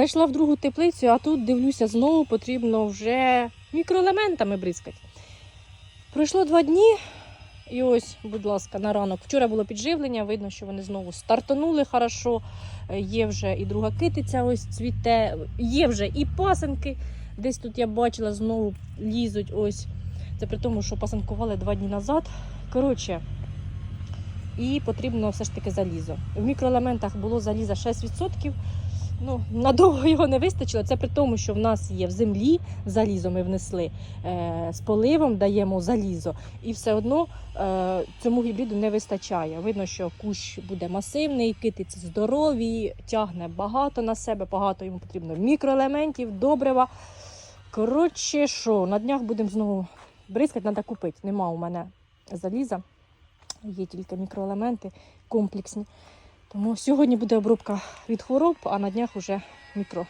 Зайшла в другу теплицю, а тут дивлюся, знову потрібно вже мікроелементами бризкати. Пройшло два дні, і ось, будь ласка, на ранок. Вчора було підживлення, видно, що вони знову стартанули хорошо. Є вже і друга китиця, ось цвіте, є вже і пасенки. Десь тут я бачила, знову лізуть ось. Це при тому, що пасанкували два дні назад. Коротше, і потрібно все ж таки залізо. В мікроелементах було заліза 6%. Ну, надовго його не вистачило. Це при тому, що в нас є в землі залізо, ми внесли е, з поливом, даємо залізо, і все одно е, цьому гібриду не вистачає. Видно, що кущ буде масивний, китиці здорові, тягне багато на себе, багато йому потрібно мікроелементів, добрива. Коротше, що, на днях будемо знову бризкати, треба купити. Нема у мене заліза, є тільки мікроелементи комплексні. Тому сьогодні буде обробка від хвороб, а на днях уже мікро